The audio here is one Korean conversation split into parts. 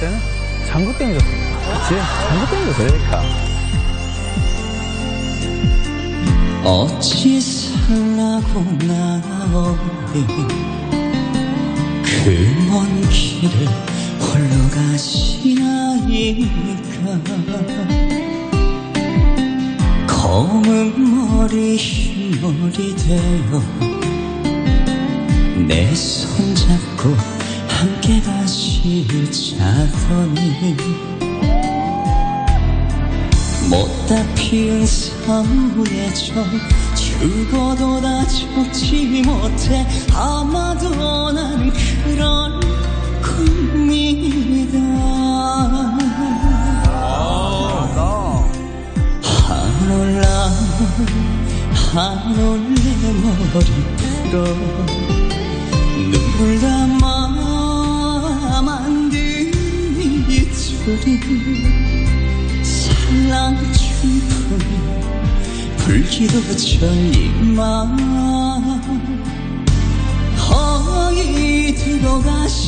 때는 장구 땡겼습니다. 그치? 장구 땡겼어. 그러니까. 어찌 살라고 나오니 그 먼 길을 홀로 가시나이까 검은 머리 흰 머리 되어 내 손잡고 함께 가시자더니 못다 피운 사무에 저 죽어도 다 죽지 못해 아마도 난 그런 꿈이다. 한올라 한올래 머리 풀 기도 전이만. 허이 두고 가시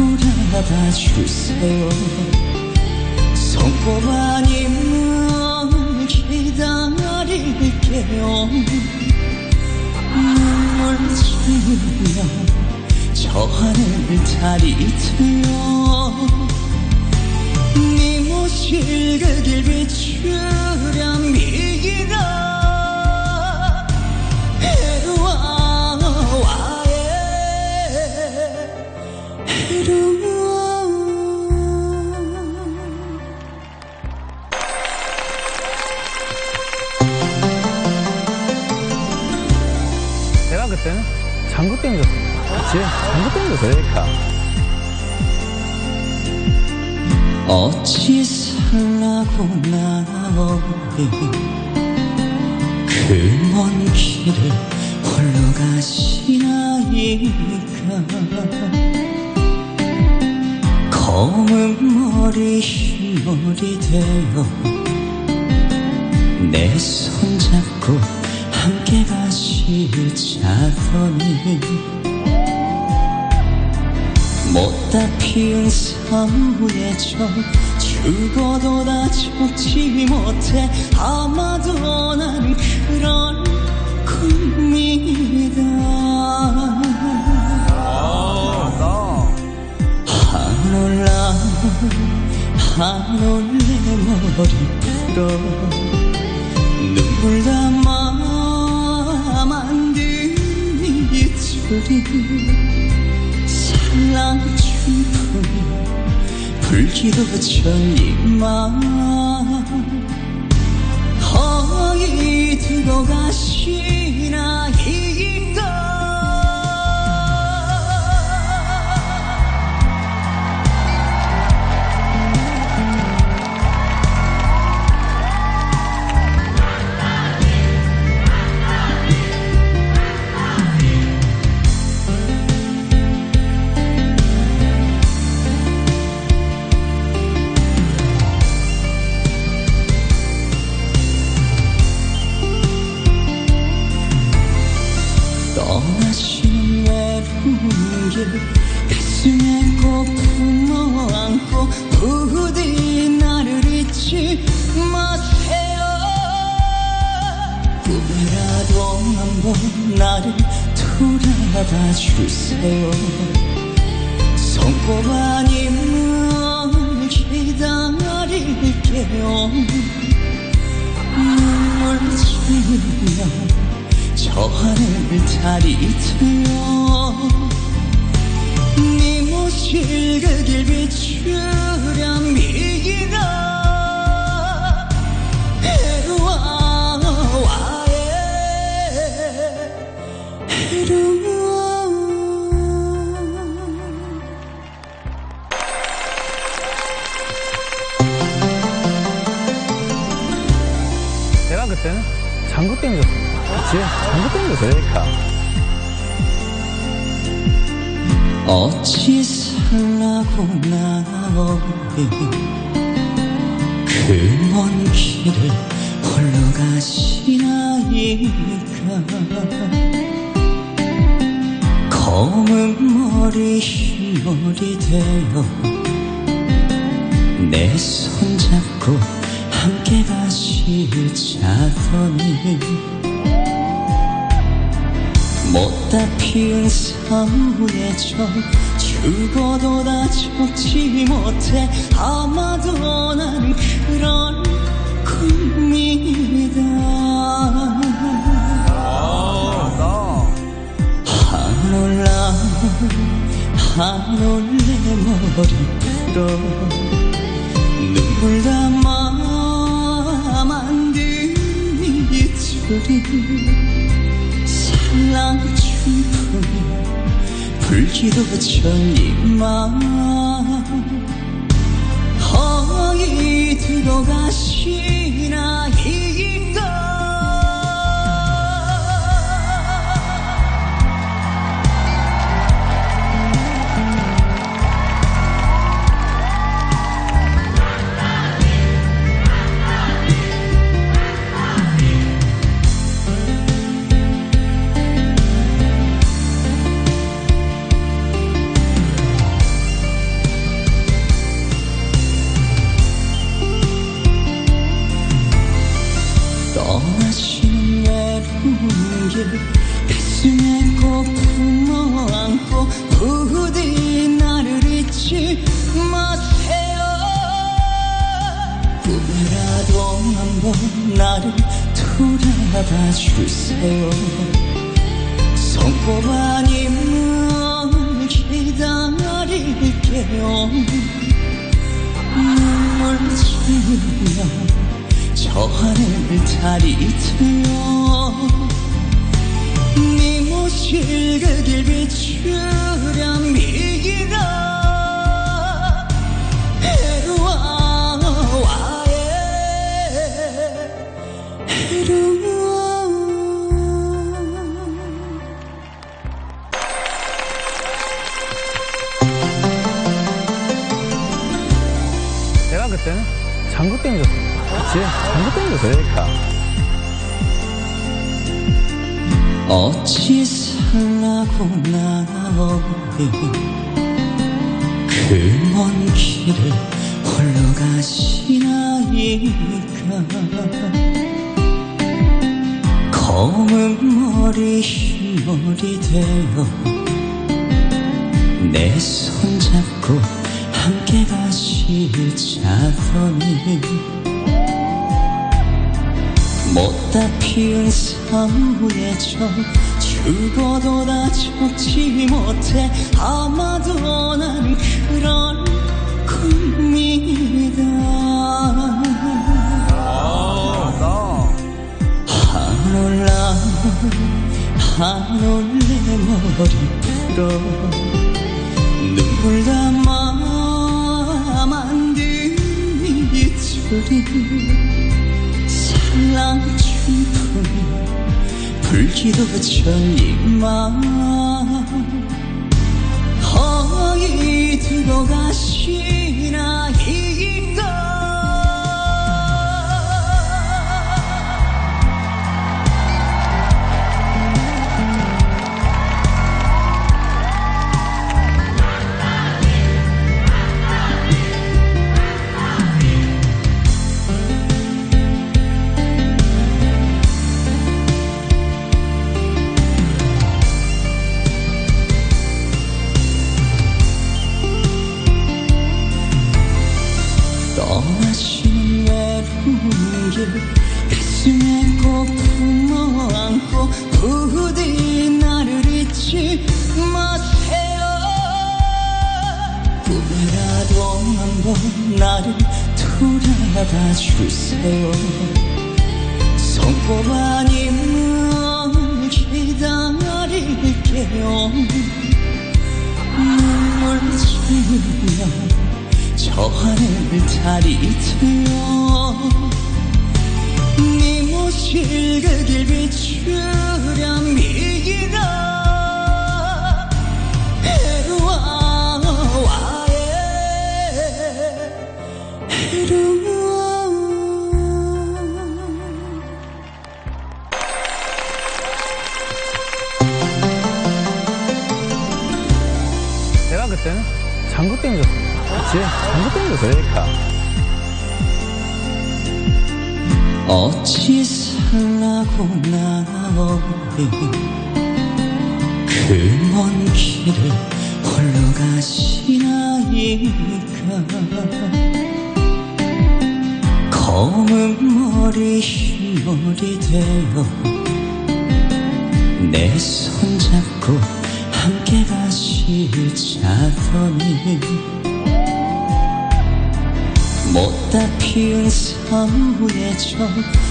돌아봐 주세요 손꼽아님을 기다릴게요 눈물 흘리며 저 하늘 트여 네 모실 그길 비추려 미라 나오니 그먼 길을 홀로 가시나이까 검은 머리 흰머리 되어 내 손잡고 함께 가시자더니 못다 피운 사무에 저 죽어도 다 죽지 못해 아마도 난 그런 꿈이다 한올라 한올래 머리 풀어 눈물 담아 만든 이 소리 불기도 전이만 허이 두고 가시나 주세요 손꼽아님을 기다릴게요. 눈물 흘리며 저 하늘 트여. 네 모실 그길 비추 내가 그때는 장구땡이었습니다. 그치? 장구땡이었어, 그러니까. 어찌 살라고 나오니 그먼 길을 홀로 가시나이까 검은 머리 흰머리 되어 내 손잡고 함께 가 시자더니 못다 피운 사무에 저 죽어도 다 죽지 못해. 아마도 난 그런 꿈이다. 한올라 한올래 머리로 눈물 담아 이줄이 살랑 춤풍이 불기도 전이만 허이 들어가시나 이 길 가슴에 꼭 품어 안고 부디 나를 잊지 마세요. 꿈이라도 한번 나를 돌아봐 주세요. 손꼽아님을 기다릴게요. 눈물 흘리며 저 하늘 달이 트여 네 모실 그길 비추려 해로와 내가 그때는 장구땡이었습니다. 그치? 장구땡이었어, 그러니까. 어찌 살라고 나오니 그먼 길을 홀로 가시나이까? 검은 머리 흰머리 되어 내 손잡고 함께 가시자더니 못다 피운 사무에 저 죽어도 다 죽지 못해. 아마도 난 그런 꿈이다. 한올라 한올래 머리로 눈물 담아 만든 이 줄이 살랑 춤풍이 불기도 전이만 허이 들어가시나 이 가 돌아봐 주세요. 손꼽아님을 기다릴게요. 눈물 흘려 저 하늘 트여 네 모실 그길 비추 때문에 졌어, 그러니까. 어찌 살라고 나오니 그먼 길을 홀로 가시나이까 검은 머리 흰머리 되어 내 손잡고 함께 가시자더니 못다 피운 사무에 저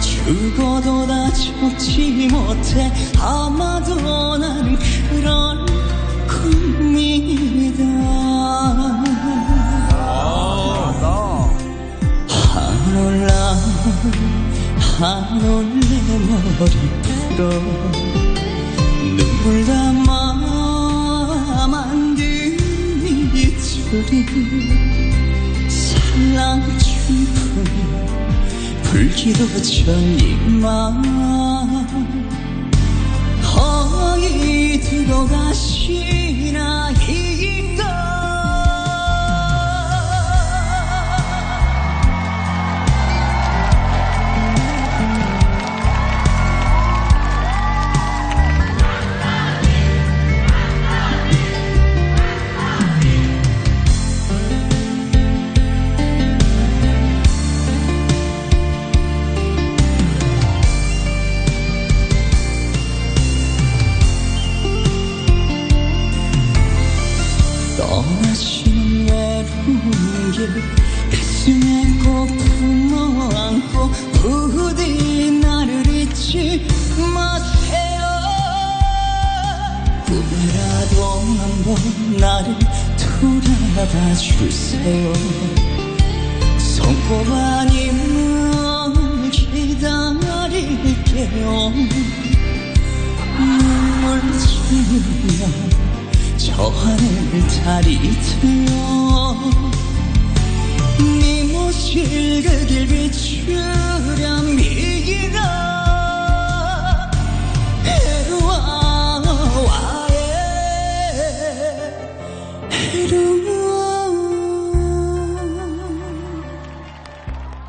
죽어도 다 죽지 못해. 아마도 난 그런 꿈이다. 한올라 한올 내 머리로 눈물 담아 만든 이 줄이 춤풍 불기도 전이만. 허이 두고 가시나 이 떠나시는 외로운 꼭 품어 안고 부디 나를 잊지 마세요. 꿈이라도 한번 나를 돌아봐 주세요. 손꼽아님을 기다릴게요. 눈물 흘려 저 하늘 자리채여 네 모실 그길 비추렴 미기가 에루아와의 에루아